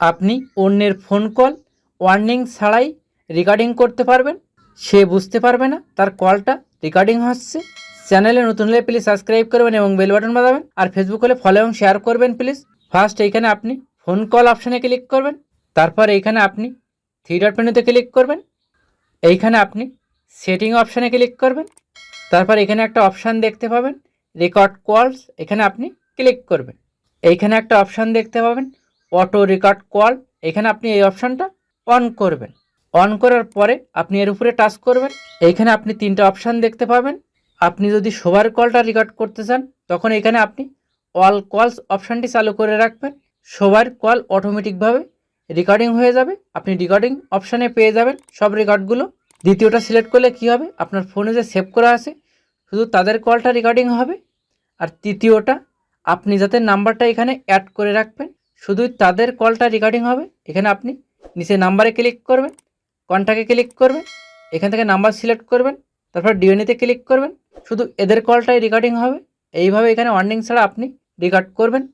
আপনি অন্যের phone call warning ছাড়াই রেকর্ডিং করতে পারবেন। সে বুঝতে পারবে না, তার কলটা রেকর্ডিং হচ্ছে। চ্যানেলে নতুন হলে প্লিজ সাবস্ক্রাইব করবেন এবং বেল বাটন বাজাবেন। আর ফেসবুক হলে ফলো এবং শেয়ার করবেন প্লিজ ফার্স্ট এইখানে আপনি ফোন কল অপশানে ক্লিক করবেন। তারপর এইখানে আপনি থ্রি ডট ক্লিক করবেন। এইখানে আপনি সেটিং অপশানে ক্লিক করবেন। তারপর এখানে একটা অপশান দেখতে পাবেন। রেকর্ড কলস এখানে আপনি ক্লিক করবেন। এইখানে একটা অপশান দেখতে পাবেন। অটো রেকর্ড কল এখানে আপনি এই অপশানটা অন করবেন। অন করার পরে আপনি এর উপরে টাচ করবেন। এইখানে আপনি তিনটা অপশান দেখতে পাবেন। আপনি যদি সবার কলটা রেকর্ড করতে চান, তখন এখানে আপনি অল কলস অপশানটি চালু করে রাখবেন। সবার কল অটোমেটিকভাবে রেকর্ডিং হয়ে যাবে। আপনি রেকর্ডিং অপশানে পেয়ে যাবেন। সব রেকর্ডগুলো দ্বিতীয়টা সিলেক্ট করলে কি হবে? আপনার ফোনে যে সেভ করা আছে, শুধু তাদের কলটা রেকর্ডিং হবে। আর তৃতীয়টা, আপনি যাতে নাম্বারটা এখানে অ্যাড করে রাখবেন শুধুই তাদের কলটা রেকর্ডিং হবে, এখানে আপনি নিচে নাম্বারে ক্লিক করবেন কন্ট্যাক্টে ক্লিক করবেন, এখান থেকে নাম্বার সিলেক্ট করবেন, তারপর ডিএনএতে ক্লিক করবেন, শুধু এদের কলটাই রেকর্ডিং হবে, এইভাবে এখানে ওয়ার্নিং ছাড়া আপনি রেকর্ড করবেন।